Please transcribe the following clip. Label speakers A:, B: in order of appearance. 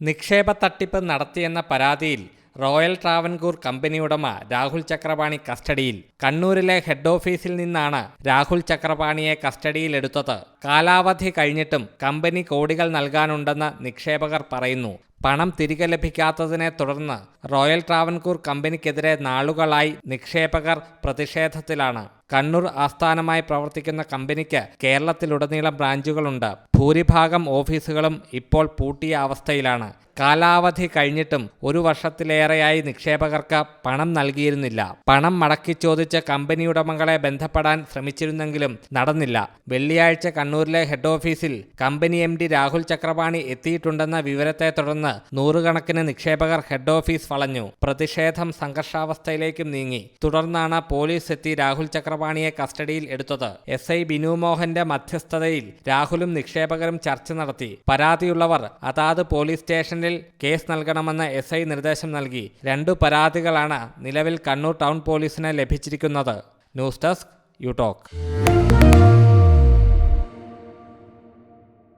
A: നിക്ഷേപ തട്ടിപ്പ് നടത്തിയെന്ന പരാതിയിൽ റോയൽ ട്രാവൻകൂർ കമ്പനി ഉടമ രാഹുൽ ചക്രപാണി കസ്റ്റഡിയിൽ. കണ്ണൂരിലെ ഹെഡ് ഓഫീസിൽ നിന്നാണ് രാഹുൽ ചക്രപാണിയെ കസ്റ്റഡിയിലെടുത്തത് കാലാവധി കഴിഞ്ഞിട്ടും കമ്പനി കോടികൾ നൽകാനുണ്ടെന്ന് നിക്ഷേപകർ പറയുന്നു. പണം തിരികെ ലഭിക്കാത്തതിനെ തുടർന്ന് റോയൽ ട്രാവൻകൂർ കമ്പനിക്കെതിരെ നാളുകളായി നിക്ഷേപകർ പ്രതിഷേധത്തിലാണ്. കണ്ണൂർ ആസ്ഥാനമായി പ്രവർത്തിക്കുന്ന കമ്പനിക്ക് കേരളത്തിലുടനീളം ബ്രാഞ്ചുകളുണ്ട്. ഭൂരിഭാഗം ഓഫീസുകളും ഇപ്പോൾ പൂട്ടിയ അവസ്ഥയിലാണ്. കാലാവധി കഴിഞ്ഞിട്ടും ഒരു വർഷത്തിലേറെയായി നിക്ഷേപകർക്ക് പണം നൽകിയിരുന്നില്ല. പണം മടക്കി ചോദിച്ച് കമ്പനി ഉടമകളെ ബന്ധപ്പെടാൻ ശ്രമിച്ചിരുന്നെങ്കിലും നടന്നില്ല. വെള്ളിയാഴ്ച കണ്ണൂരിലെ ഹെഡ് ഓഫീസിൽ കമ്പനി എം രാഹുൽ ചക്രപാണി എത്തിയിട്ടുണ്ടെന്ന വിവരത്തെ തുടർന്ന് നൂറുകണക്കിന് നിക്ഷേപകർ ഹെഡ് ഓഫീസ് വളഞ്ഞു. പ്രതിഷേധം സംഘർഷാവസ്ഥയിലേക്കും നീങ്ങി. തുടർന്നാണ് പോലീസ് എത്തി രാഹുൽ ചക്രപാണിയെ കസ്റ്റഡിയിൽ എടുത്തത്. എസ് ഐ ബിനു മോഹന്റെ മധ്യസ്ഥതയിൽ രാഹുലും നിക്ഷേപകരും ചർച്ച നടത്തി. പരാതിയുള്ളവർ അതാത് പോലീസ് സ്റ്റേഷനിൽ കേസ് നൽകണമെന്ന് എസ് ഐ നിർദ്ദേശം നൽകി. രണ്ടു പരാതികളാണ് നിലവിൽ കണ്ണൂർ ടൗൺ പോലീസിന് ലഭിച്ചിരിക്കുന്നത്. News desk you talk